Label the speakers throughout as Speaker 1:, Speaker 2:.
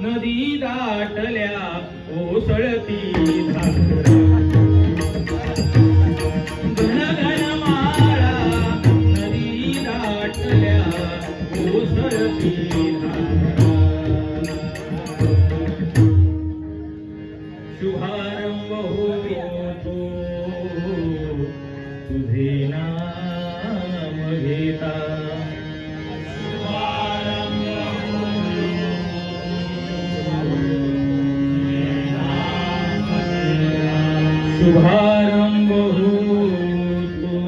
Speaker 1: नदी दाटल्या ओसळती धारा घन शुभारंभ होतो।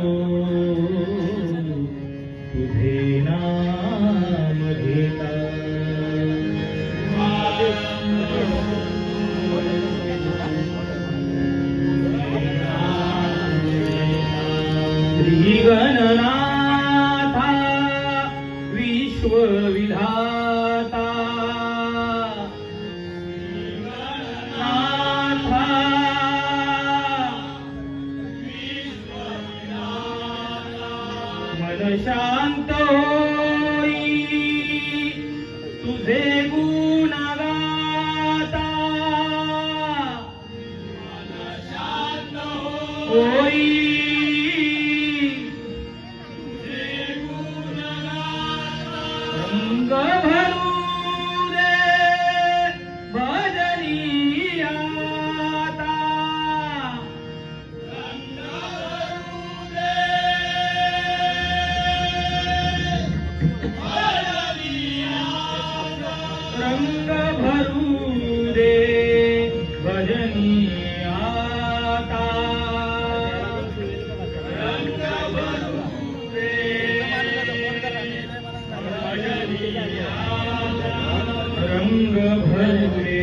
Speaker 1: तुझे नाम घेता। श्री मन शांत होई तुझे गुण गाता. होई तुझे गुण गाता. रंग भरू दे भजनी आता रंग भरू दे भजनी आता. रंग भरू दे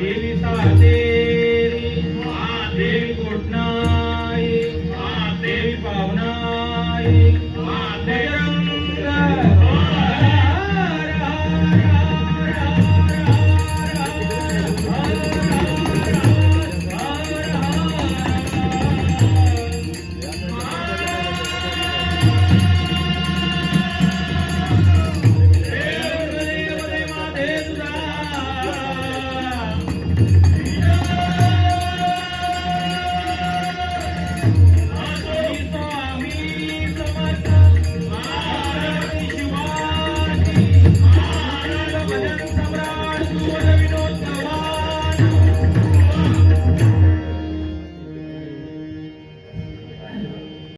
Speaker 1: દેવી સવા દેવી આ દેવી